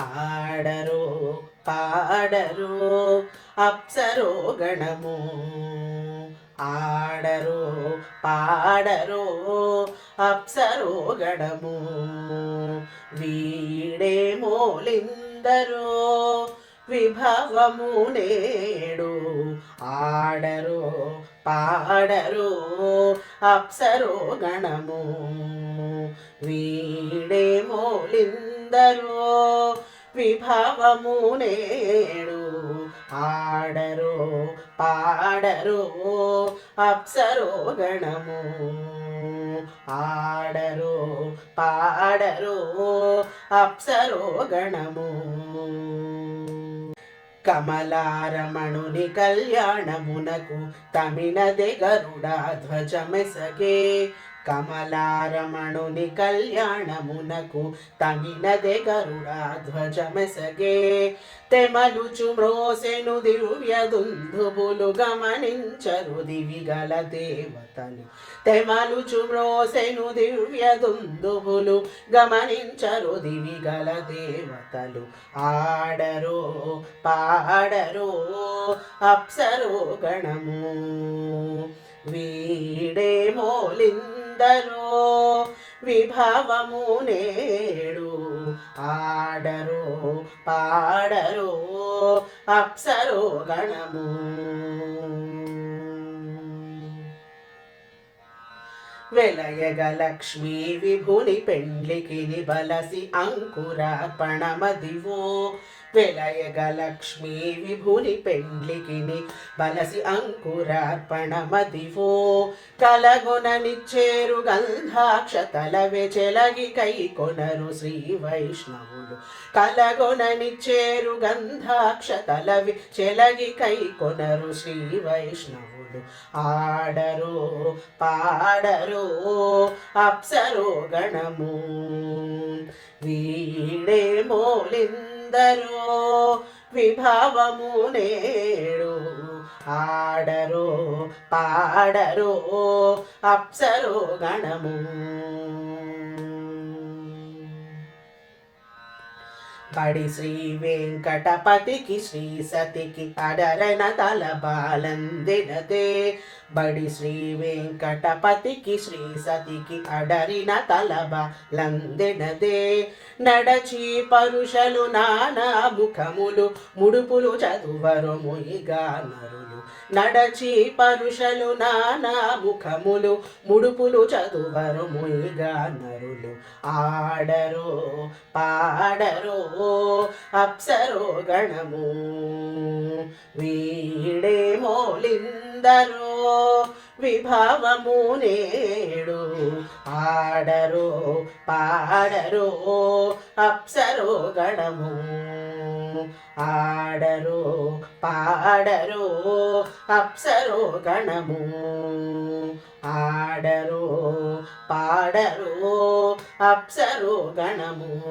ఆడరు పాడరు అప్సరో గణము. ఆడరు పాడరు అప్సరో గణము. వీడే మోలిందరో విభవము నేడు. ఆడరు పాడరు అప్సరో గణము. వీడే మోలిందరో విభవము నేడు. ఆడరు పాడరు అప్సరో గణము. ఆడరు పాడరు అప్సరో గణము. కమలారమణుని కళ్యాణమునకు తమినది గరుడా ధ్వజమెసగే. కమలారమణుని కళ్యాణమునకు తగినదే గరుడా ధ్వజమెసగే తెమలుచు మ్రోసెను దివ్య దుందుబులు గమనించరు దివిగల దేవతలు. తెమలుచు మ్రోసెను దివ్య దుందుబులు గమనించరు దివిగల దేవతలు. ఆడరు పాడరు అప్సరు గణము. వీడే మోలిందరో విభవము నేడు. ఆడరు పాడరు అప్సరు గణము. వెలయగ లక్ష్మీ విభుని పెండ్లికిని బలసి అంకురార్పణమదివో వెలయగ లక్ష్మీ విభుని పెండ్లికిని బలసి అంకురార్పణమదివో కలగొననిచ్చేరు గంధాక్ష తలవె చెలగి కై కొనరు శ్రీ వైష్ణవులు కలగొననిచ్చేరు గంధాక్ష తలవి చెలగి కై కొనరు శ్రీ వైష్ణవులు ఆడరు పాడరు అప్సరో అప్సరో గణము. వీడే మోలిందరో విభవము నేడు. ఆడరో పాడరో అప్సరో గణము. బడి శ్రీ వెంకటపతికి శ్రీ సతికి అడరన తల బాలందినదే బడి శ్రీ వెంకటపతికి శ్రీ సతికి అడరిన తల బాలందినదే నడచి పరుషలు నానా ముఖములు ముడుపులు చదువరు ముయిగా నరులు నడచి పరుషలు నానా ముఖములు ముడుపులు చదువరు ముయిగా నరులు. ఆడరు పాడరు అప్సరో గణము. వీడే మోలిందరో విభవము నేడు. ఆడరు పాడరు అప్సరో గణము. ఆడరు పాడరు అప్సరో గణము. ఆడరు పాడరు అప్సరో గణము.